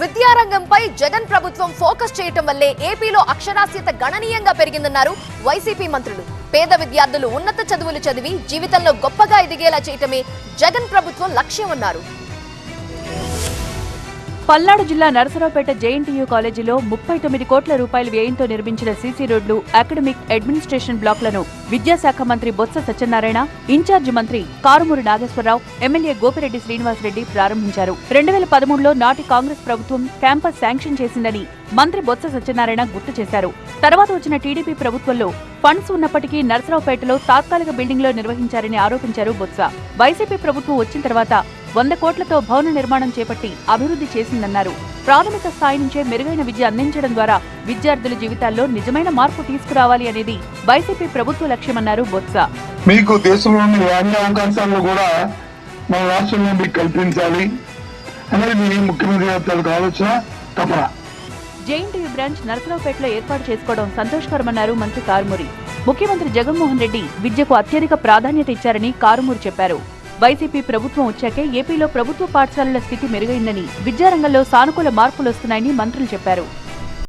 విద్యారంగంపై జగన్ ప్రభుత్వం ఫోకస్ చేయటం వల్లే ఏపీలో అక్షరాస్యత గణనీయంగా పెరిగిందన్నారు వైసీపీ మంత్రులు. పేద విద్యార్థులు ఉన్నత చదువులు చదివి జీవితంలో గొప్పగా ఎదిగేలా చేయటమే జగన్ ప్రభుత్వం లక్ష్యమన్నారు పల్నాడు జిల్లా నరసరావుపేట జేఎన్టీయూ కాలేజీలో ముప్పై తొమ్మిది కోట్ల రూపాయల వ్యయంతో నిర్మించిన సీసీ రోడ్లు అకాడమిక్ అడ్మినిస్ట్రేషన్ బ్లాక్లను విద్యాశాఖ మంత్రి బొత్స సత్యనారాయణ ఇన్ఛార్జి మంత్రి కారుమూరి నాగేశ్వరరావు ఎమ్మెల్యే గోపిరెడ్డి శ్రీనివాసరెడ్డి ప్రారంభించారు. రెండు వేల పదమూడులో నాటి కాంగ్రెస్ ప్రభుత్వం క్యాంపస్ శాంక్షన్ చేసిందని మంత్రి బొత్స సత్యనారాయణ గుర్తు చేశారు. తర్వాత వచ్చిన టీడీపీ ప్రభుత్వంలో ఫండ్స్ ఉన్నప్పటికీ నరసరావుపేటలో తాత్కాలిక బిల్డింగ్లో నిర్వహించారని ఆరోపించారు బొత్స. వైసీపీ ప్రభుత్వం వచ్చిన తర్వాత వంద కోట్లతో భవన నిర్మాణం చేపట్టి అభివృద్ధి చేసిందన్నారు. ప్రాథమిక స్థాయి నుంచే మెరుగైన విద్య అందించడం ద్వారా విద్యార్థుల జీవితాల్లో నిజమైన మార్పు తీసుకురావాలి అనేది వైసీపీ ప్రభుత్వ లక్ష్యమన్నారు బొత్స. మీకు దేశంలోని అన్ని అవకాశాలను కూడా మన రాష్ట్రంలో మీకు కల్పించాలి. అనేది ముఖ్యమంత్రి గారి ఆలోచన తపన. జేఎన్టీయూ బ్రాంచ్ నరసరావుపేటలో ఏర్పాటు చేసుకోవడం సంతోషకరమన్నారు మంత్రి కారుమూరి. ముఖ్యమంత్రి జగన్మోహన్ రెడ్డి విద్యకు అత్యధిక ప్రాధాన్యత ఇచ్చారని కారుమూరి చెప్పారు. వైసీపీ ప్రభుత్వం వచ్చాకే ఏపీలో ప్రభుత్వ పాఠశాలల స్థితి మెరుగైందని విద్యారంగంలో సానుకూల మార్పులు వస్తున్నాయని మంత్రులు చెప్పారు.